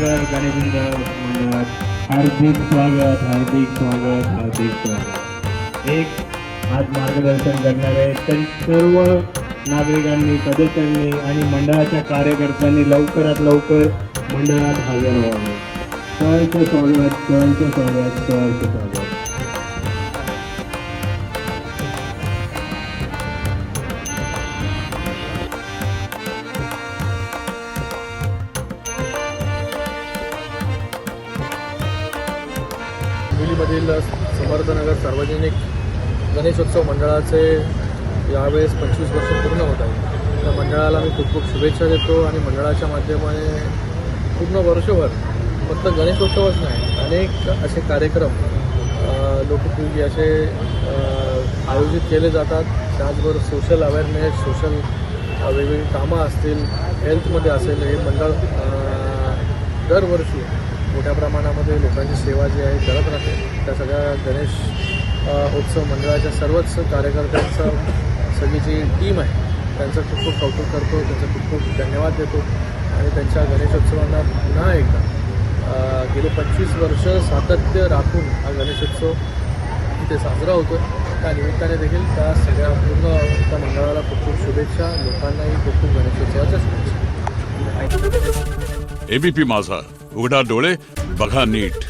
सागर गणेश मंडळात. हार्दिक स्वागत हार्दिक स्वागत हार्दिक स्वागत. एक आज मार्गदर्शन करणारे तर सर्व नागरिकांनी सदस्यांनी आणि मंडळाच्या कार्यकर्त्यांनी लवकरात लवकर मंडळात हजर व्हावे. सहर्ष स्वागत सहर्ष स्वागत सहर्ष स्वागत. हिंगोलीमधील समर्थनगर सार्वजनिक गणेशोत्सव मंडळाचे यावेळेस पंचवीस वर्ष पूर्ण होत आहे त्या मंडळाला मी खूप खूप शुभेच्छा देतो आणि मंडळाच्या माध्यमाने पूर्ण वर्षभर फक्त गणेशोत्सवच नाही अनेक असे कार्यक्रम लोकपूर्वी असे आयोजित केले जातात. त्याचबरोबर सोशल अवेअरनेस सोशल वेगवेगळी कामं असतील हेल्थमध्ये असेल हे मंडळ दरवर्षी मोठ्या प्रमाणामध्ये लोकांची सेवा जी आहे करत राहते. त्या सगळ्या गणेश उत्सव मंडळाच्या सर्वच कार्यकर्त्यांचं सगळी जी टीम आहे त्यांचं खूप खूप कौतुक करतो त्यांचं खूप खूप धन्यवाद देतो. आणि त्यांच्या गणेशोत्सवांना पुन्हा एकदा गेले पंचवीस वर्ष सातत्य राखून हा गणेशोत्सव इथे साजरा होतो त्या निमित्ताने देखील त्या सगळ्या पूर्ण त्या मंडळाला खूप खूप शुभेच्छा. लोकांनाही खूप खूप गणेशोत्सवाच्या शुभेच्छा. एबीपी माझा. उघडा डोळे बघा नीट.